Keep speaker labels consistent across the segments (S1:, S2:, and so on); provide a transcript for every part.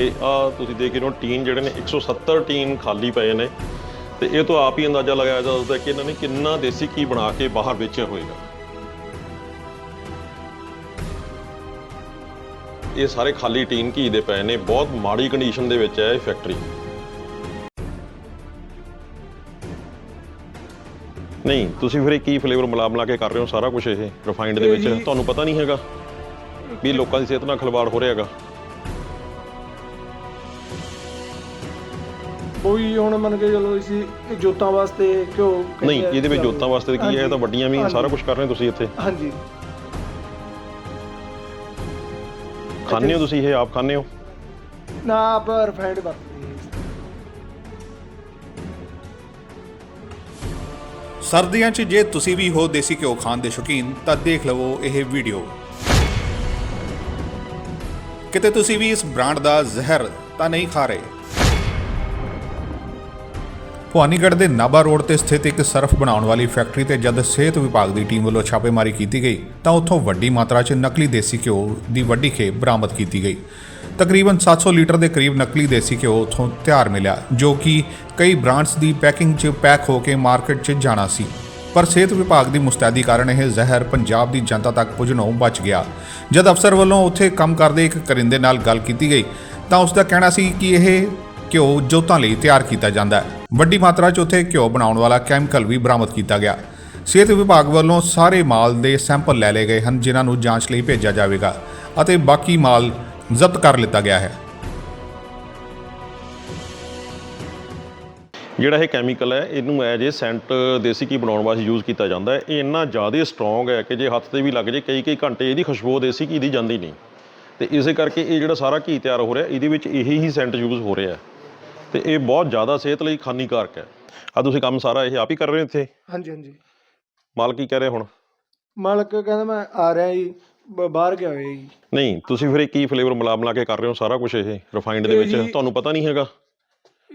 S1: ਤੇ ਆ ਤੁਸੀਂ ਦੇਖ ਰਹੇ ਹੋ ਟੀਨ ਜਿਹੜੇ ਨੇ 170 ਟੀਨ ਖਾਲੀ ਪਏ ਨੇ। ਤੇ ਇਹ ਤੋਂ ਆਪ ਹੀ ਅੰਦਾਜ਼ਾ ਲਗਾਇਆ ਜਾ ਸਕਦਾ ਕਿ ਇਹਨਾਂ ਨੇ ਕਿੰਨਾ ਦੇਸੀ ਘੀ ਬਣਾ ਕੇ ਬਾਹਰ ਵੇਚਿਆ ਹੋਵੇਗਾ ਇਹ ਸਾਰੇ ਖਾਲੀ ਟੀਨ ਘੀ ਦੇ ਪਏ ਨੇ। ਬਹੁਤ ਮਾੜੀ ਕੰਡੀਸ਼ਨ ਦੇ ਵਿੱਚ ਹੈ ਇਹ ਫੈਕਟਰੀ ਨਹੀਂ ਤੁਸੀਂ ਫਿਰ ਇਹ ਕੀ ਫਲੇਵਰ ਮਿਲਾ ਮਿਲਾ ਕੇ ਕਰ ਰਹੇ ਹੋ? ਸਾਰਾ ਕੁਝ ਇਹ ਰਿਫਾਈਨਡ ਦੇ ਵਿੱਚ। ਤੁਹਾਨੂੰ ਪਤਾ ਨਹੀਂ ਹੈਗਾ ਵੀ ਲੋਕਾਂ ਦੀ ਸਿਹਤ ਨਾਲ ਖਿਲਵਾੜ ਹੋ ਰਿਹਾ ਹੈਗਾ।
S2: ਕੋਈ ਹੁਣ ਮੰਨ ਕੇ ਚਲੋ ਇਸੀ ਜੋਤਾਂ ਵਾਸਤੇ ਕਿਉਂ ਕਹਿੰਦੇ
S1: ਨਹੀਂ
S2: ਆ
S1: ਇਹਦੇ ਵਿੱਚ। ਜੋਤਾਂ ਵਾਸਤੇ ਕੀ ਹੈ? ਇਹ ਤਾਂ ਵੱਡੀਆਂ ਵੀ
S2: ਹਾਂਜੀ।
S1: ਸਾਰਾ ਕੁਝ ਕਰ ਰਹੇ ਹੋ ਤੁਸੀਂ ਇੱਥੇ।
S2: ਹਾਂਜੀ।
S1: ਖਾਂਦੇ ਹੋ ਤੁਸੀਂ ਇਹ? ਆਪ ਖਾਂਦੇ ਹੋ?
S2: ਨਾ ਆਪ ਰਿਫਾਈਨਡ ਵਰਤਦੇ ਹਾਂ।
S3: ਸਰਦੀਆਂ 'ਚ ਜੇ ਤੁਸੀਂ ਵੀ ਹੋ ਦੇਸੀ ਘਿਓ ਖਾਣ ਦੇ ਸ਼ੌਕੀਨ ਤਾਂ ਦੇਖ ਲਵੋ ਇਹ ਵੀਡੀਓ ਕਿਤੇ ਤੁਸੀਂ ਵੀ ਇਸ ਬ੍ਰਾਂਡ ਦਾ ਜ਼ਹਿਰ ਤਾਂ ਨਹੀਂ ਖਾ ਰਹੇ ਭਵਾਨੀਗੜ੍ਹ ਦੇ ਨਾਭਾ ਰੋਡ ਤੇ ਸਥਿਤ ਇੱਕ ਸਰਫ ਬਣਾਉਣ ਵਾਲੀ ਫੈਕਟਰੀ ਤੇ ਜਦ ਸਿਹਤ ਵਿਭਾਗ ਦੀ ਟੀਮ ਵੱਲੋਂ ਛਾਪੇਮਾਰੀ ਕੀਤੀ ਗਈ, ਤਾਂ ਉੱਥੋਂ ਵੱਡੀ ਮਾਤਰਾ 'ਚ ਨਕਲੀ ਦੇਸੀ ਘਿਓ ਦੀ ਵੱਡੀ ਖੇਪ ਬਰਾਮਦ ਕੀਤੀ ਗਈ। ਤਕਰੀਬਨ 700 ਲੀਟਰ ਦੇ ਕਰੀਬ ਨਕਲੀ ਦੇਸੀ ਘਿਓ ਉੱਥੋਂ ਤਿਆਰ ਮਿਲਿਆ, ਜੋ ਕਿ ਕਈ ਬ੍ਰਾਂਡਸ ਦੀ ਪੈਕਿੰਗ 'ਚ ਪੈਕ ਹੋ ਕੇ ਮਾਰਕੀਟ 'ਚ ਜਾਣਾ ਸੀ। ਪਰ ਸਿਹਤ ਵਿਭਾਗ ਦੀ ਮੁਸਤੈਦੀ ਕਾਰਨ ਇਹ ਜ਼ਹਿਰ ਪੰਜਾਬ ਦੀ ਜਨਤਾ ਤੱਕ ਪੁੱਜਣੋਂ ਬਚ ਗਿਆ। ਜਦ ਅਫਸਰ ਵੱਲੋਂ ਉੱਥੇ ਕੰਮ ਕਰਦੇ ਇੱਕ ਕਰਿੰਦੇ ਨਾਲ ਗੱਲ ਕੀਤੀ ਗਈ, ਤਾਂ ਉਸ ਦਾ ਕਹਿਣਾ ਸੀ ਕਿ ਇਹ ਘਿਓ ਜੋਤਾਂ ਲਈ ਤਿਆਰ ਕੀਤਾ ਜਾਂਦਾ ਹੈ। ਵੱਡੀ ਮਾਤਰਾ 'ਚ ਉੱਥੇ ਘਿਓ ਬਣਾਉਣ ਵਾਲਾ ਕੈਮੀਕਲ ਵੀ ਬਰਾਮਦ ਕੀਤਾ ਗਿਆ। ਸਿਹਤ ਵਿਭਾਗ ਵੱਲੋਂ ਸਾਰੇ ਮਾਲ ਦੇ ਸੈਂਪਲ ਲੈ ਲਏ ਗਏ ਹਨ, ਜਿਨ੍ਹਾਂ ਨੂੰ ਜਾਂਚ ਲਈ ਭੇਜਿਆ ਜਾਵੇਗਾ ਅਤੇ ਬਾਕੀ ਮਾਲ ਜ਼ਬਤ ਕਰ ਲਿੱਤਾ ਗਿਆ ਹੈ।
S1: ਜਿਹੜਾ ਇਹ ਕੈਮੀਕਲ ਹੈ, ਇਹਨੂੰ ਐਜ ਇਹ ਸੈਂਟ ਦੇਸੀ ਘੀ ਬਣਾਉਣ ਵਾਸਤੇ ਯੂਜ਼ ਕੀਤਾ ਜਾਂਦਾ ਹੈ। ਇਹ ਇੰਨਾ ਜ਼ਿਆਦਾ ਸਟਰੋਂਗ ਹੈ ਕਿ ਜੇ ਹੱਥ ਤੇ ਵੀ ਲੱਗ ਜੇ, ਕਈ ਕਈ ਘੰਟੇ ਇਹਦੀ ਖੁਸ਼ਬੂ ਦੇਸੀ ਘੀ ਦੀ ਜਾਂਦੀ ਨਹੀਂ। ਤੇ ਇਸੇ ਕਰਕੇ ਇਹ ਜਿਹੜਾ ਸਾਰਾ ਘੀ ਤਿਆਰ ਹੋ ਰਿਹਾ, ਇਹਦੇ ਵਿੱਚ ਇਹੀ ਹੀ ਸੈਂਟ ਯੂਜ਼ ਹੋ ਰਿਹਾ ਹੈ। ਤੇ ਇਹ ਬਹੁਤ ਜ਼ਿਆਦਾ ਸਿਹਤ ਲਈ ਹਾਨੀਕਾਰਕ ਹੈ। ਆ ਤੁਸੀਂ ਕੰਮ ਸਾਰਾ ਇਹ ਆਪ ਹੀ ਕਰ ਰਹੇ ਹੋ ਇੱਥੇ?
S2: ਹਾਂਜੀ ਹਾਂਜੀ।
S1: ਮਾਲਕ ਕੀ ਕਹਿ ਰਿਹਾ ਹੁਣ?
S2: ਮਾਲਕ ਕਹਿੰਦਾ ਮੈਂ ਆ ਰਿਹਾ ਜੀ ਬ- ਬਾਹਰ ਗਿਆ ਹੋਇਆ ਜੀ।
S1: ਨਹੀਂ ਤੁਸੀਂ ਫਿਰ ਇਹ ਕੀ ਫਲੇਵਰ ਮਿਲਾ ਮਿਲਾ ਕੇ ਕਰ ਰਹੇ ਹੋ ਸਾਰਾ ਕੁਝ ਇਹ ਰਿਫਾਈਨਡ ਦੇ
S2: ਇਹ
S1: ਵਿੱਚ?
S2: ਜੀ-
S1: ਤੁਹਾਨੂੰ ਪਤਾ ਨਹੀਂ ਹੈਗਾ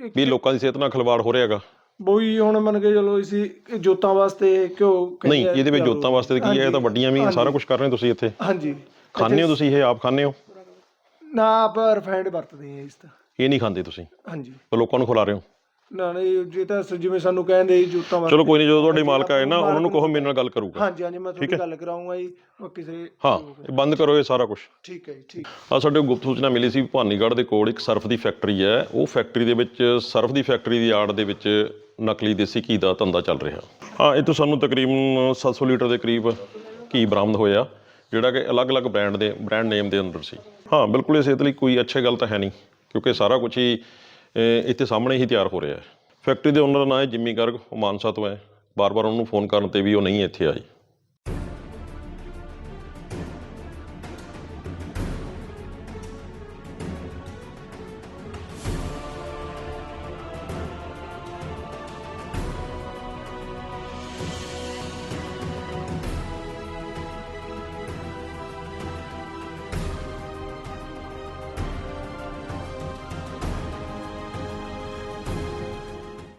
S2: ਇਹ
S1: ਵੀ ਲੋਕਾਂ ਦੀ ਸਿਹਤ ਨਾਲ ਖਿਲਵਾੜ ਹੋ ਰਿਹਾ ਹੈਗਾ।
S2: ਬੋਈ ਹੁਣ ਮੰਨ ਕੇ ਚਲੋ ਇਸੀ ਜੋਤਾਂ ਵਾਸਤੇ ਕਿਉਂ ਕਹਿੰਦੇ
S1: ਨਹੀਂ
S2: ਆ
S1: ਇਹਦੇ ਵਿੱਚ
S2: ਚਲੋ।
S1: ਜੋਤਾਂ ਵਾਸਤੇ ਕੀ ਹੈ? ਇਹ ਤਾਂ
S2: ਹਾਂਜੀ,
S1: ਵੱਡੀਆਂ ਵੀ ਸਾਰਾ ਕੁਝ ਕਰ ਰਹੇ ਹੋ ਤੁਸੀਂ ਇੱਥੇ।
S2: ਹਾਂਜੀ।
S1: ਖਾਂਦੇ ਹੋ ਤੁਸੀਂ ਇਹ ਆਪ ਖਾਂਦੇ ਹੋ?
S2: ਨਾ ਆਪ ਰਿਫਾਈਨਡ ਵਰਤਦੇ ਹਾਂ ਇਸ ਤਾਂ।
S1: ਇਹ ਨਹੀਂ ਖਾਂਦੇ ਤੁਸੀਂ?
S2: ਹਾਂਜੀ।
S1: ਤਾਂ ਲੋਕਾਂ ਨੂੰ ਖਿਲਾ ਰਹੇ ਹੋ?
S2: ਨਾ ਨਹੀਂ ਜੇ ਤਾਂ ਸ- ਜਿਵੇਂ ਸਾਨੂੰ ਕਹਿੰਦੇ ਜੀ ਜੋਤਾਂ ਵਾਸਤੇ।
S1: ਚਲੋ ਕੋਈ ਨਹੀਂ ਜਦੋਂ ਤੁਹਾਡੇ ਮਾਲਕ ਆਏ ਨਾ ਉਹਨਾਂ ਨੂੰ ਕਹੋ ਮੇਰੇ ਨਾਲ ਗੱਲ ਕਰੂਗਾ।
S2: ਹਾਂਜੀ ਹਾਂਜੀ ਮੈਂ ਤੁਹਾਡੀ ਗੱਲ ਕਰਾਉਂਗਾ ਜੀ ਉਹ ਕਿਸੇ
S1: ਹਾਂ ਇਹ ਬੰਦ ਕਰੋ ਇਹ ਸਾਰਾ ਕੁਝ
S2: ਠੀਕ ਹੈ ਜੀ ਠੀਕ।
S1: ਆ ਸਾਡੇ ਕੋਲ ਗੁਪਤ ਸੂਚਨਾ ਮਿਲੀ ਸੀ ਭਵਾਨੀਗੜ੍ਹ ਦੇ ਕੋਲ ਇੱਕ ਸਰਫ ਦੀ ਫੈਕਟਰੀ ਹੈ। ਉਹ ਫੈਕਟਰੀ ਦੇ ਵਿੱਚ ਸਰਫ ਦੀ ਫੈਕਟਰੀ ਦੀ ਆੜ ਦੇ ਵਿੱਚ ਨਕਲੀ ਦੇਸੀ ਘੀ ਦਾ ਧੰਦਾ ਚੱਲ ਰਿਹਾ। ਹਾਂ ਇਹ ਤੋਂ ਸਾਨੂੰ ਤਕਰੀਬਨ 700 ਲੀਟਰ ਦੇ ਕਰੀਬ ਘੀ ਬਰਾਮਦ ਹੋਇਆ ਜਿਹੜਾ ਕਿ ਅਲੱਗ-ਅਲੱਗ ਬ੍ਰਾਂਡ ਦੇ ਬ੍ਰਾਂਡ ਨੇਮ ਦੇ ਅੰਦਰ ਸੀ। ਹਾਂ ਬਿਲਕੁਲ ਇਹ ਸਿਹਤ ਲਈ ਕੋਈ ਅੱਛੀ ਗੱਲ ਤਾਂ ਹੈ ਨਹੀਂ। ਕਿਉਂਕਿ ਸਾਰਾ ਕੁਝ ਹੀ ਇੱਥੇ ਸਾਹਮਣੇ ਹੀ ਤਿਆਰ ਹੋ ਰਿਹਾ ਹੈ। ਫੈਕਟਰੀ ਦੇ ਓਨਰ ਦਾ ਨਾਮ ਹੈ ਜਿੰਮੀ ਗਰਗ, ਉਹ ਮਾਨਸਾ ਤੋਂ ਹੈ। ਬਾਰ-ਬਾਰ ਉਹਨੂੰ ਫੋਨ ਕਰਨ ਤੇ ਵੀ ਉਹ ਨਹੀਂ ਇੱਥੇ ਆਈ